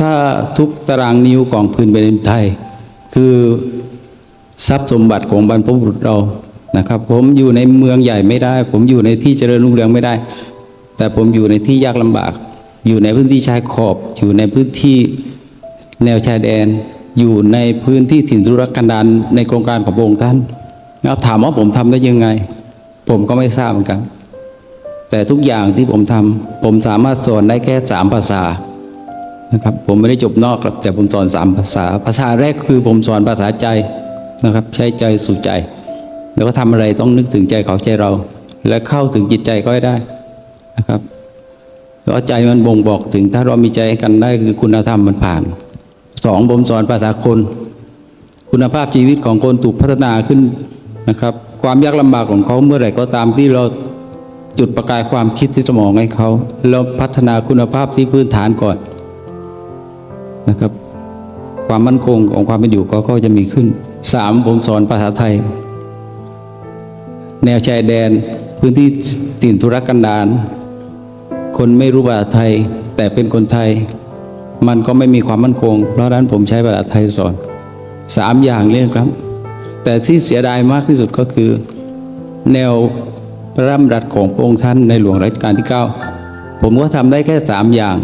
ถ้าทุกตารางนิ้วของพื้นแผ่นดินไทย คือทรัพย์สมบัติของบรรพบุรุษเรานะครับ ผมอยู่ในเมืองใหญ่ไม่ได้ ผมอยู่ในที่เจริญรุ่งเรืองไม่ได้ แต่ผมอยู่ในที่ยากลำบาก อยู่ในพื้นที่ชายขอบ อยู่ในพื้นที่แนวชายแดน อยู่ในพื้นที่ถิ่นทุรกันดารในโครงการของพระองค์ท่านแล้วถามว่าผมทำได้ยังไง ผมก็ไม่ทราบเหมือนกัน แต่ทุกอย่างที่ผมทำผมสามารถสอนได้แค่สามภาษา นะครับผมไม่ได้จบนอกครับแต่ผมสอนสามภาษา ภาษาแรกคือผมสอนภาษาใจนะครับ ใช้ใจสู่ใจ แล้วก็ทำอะไรต้องนึกถึงใจเขาใจเรา และเข้าถึงจิตใจก็ได้นะครับเพราะใจมันบ่งบอกถึงถ้าเรามีใจกันได้คือคุณธรรมมันผ่านสองผมสอนภาษาคน คุณภาพชีวิตของคนถูกพัฒนาขึ้นนะครับ ความยากลำบากของเขาเมื่อไหร่ก็ตามที่เราจุดประกายความคิดที่สมองให้เขาแล้วพัฒนาคุณภาพที่พื้นฐานก่อน นะครับ ความมั่นคงของความเป็นอยู่เขาก็จะมีขึ้นสามผมสอนภาษาไทย แนวชายแดนพื้นที่ถิ่นธุรกันดารคนไม่รู้ภาษาไทย แต่เป็นคนไทย มันก็ไม่มีความมั่นคง เพราะนั้นผมใช้ภาษาไทยสอนสามอย่างเลยครับ แต่ที่เสียดายมากที่สุดก็คือ แนวพระราชดำรัสของพระองค์ท่านในหลวงรัชกาลที่ 9 ผมก็ทำได้แค่สามอย่าง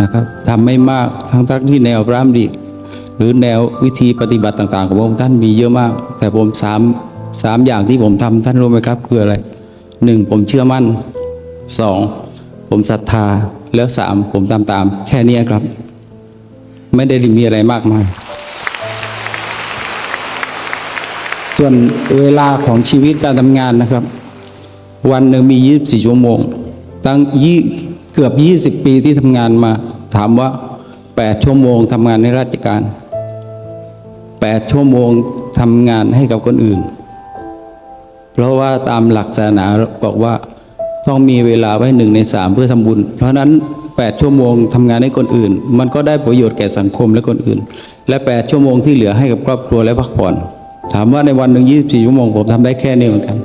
นะครับทำไม่มากทั้งทั้งที่แนวพระราชดำริหรือแนววิธีปฏิบัติต่าง ๆ ของพระองค์ท่านมีเยอะมาก แต่ผมสามสามอย่างที่ผมทำท่านรู้ไหมครับคืออะไรหนึ่งผมเชื่อมั่นสองผมศรัทธาแล้วสามผมตามตามแค่นี้ครับ ไม่ได้มีอะไรมากมายส่วนเวลาของชีวิตการทำงานนะครับ วันหนึ่งมี 24 ชั่วโมง ตั้งยี่ เกือบ 20 ปีที่ทำงานมา ถามว่า 8 ชั่วโมงทำงานในราชการ 8 ชั่วโมงทำงานให้กับคนอื่น เพราะว่าตามหลักศาสนาบอกว่าต้องมีเวลาไว้หนึ่งในสามเพื่อทำบุญ เพราะนั้น 8 ชั่วโมงทำงานให้คนอื่น มันก็ได้ประโยชน์แก่สังคมและคนอื่น และ 8 ชั่วโมงที่เหลือให้กับครอบครัวและพักผ่อน ถามว่าในวันหนึ่ง24 ชั่วโมงผมทำได้แค่นี้เหมือนกัน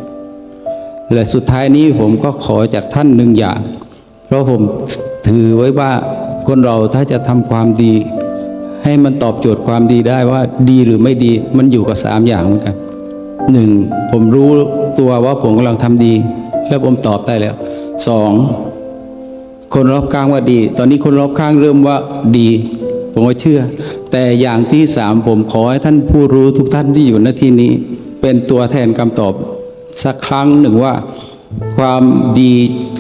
และสุดท้ายนี้ผมก็ขอจากท่านหนึ่งอย่าง เพราะผมถือไว้ว่าคนเราถ้าจะทำความดี ให้มันตอบโจทย์ความดีได้ว่าดีหรือไม่ดีมันอยู่กับสามอย่างเหมือนกันหนึ่งผมรู้ตัวว่าผมกำลังทำดี แล้วผมตอบได้แล้วสองคนรอบข้างว่าดี ตอนนี้คนรอบข้างเริ่มว่าดี ผมก็เชื่อ แต่อย่างที่สามผมขอให้ท่านผู้รู้ทุกท่านที่อยู่ณที่นี้ เป็นตัวแทนคำตอบสักครั้งหนึ่งว่า ความดี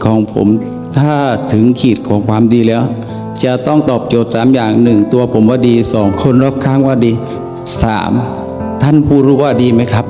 ของผม ถ้าถึงขีดของความดีแล้ว จะต้องตอบโจทย์สามอย่างหนึ่งตัวผมว่าดีสองคนรอบข้างว่าดีสามท่านผู้รู้ว่าดีไหมครับ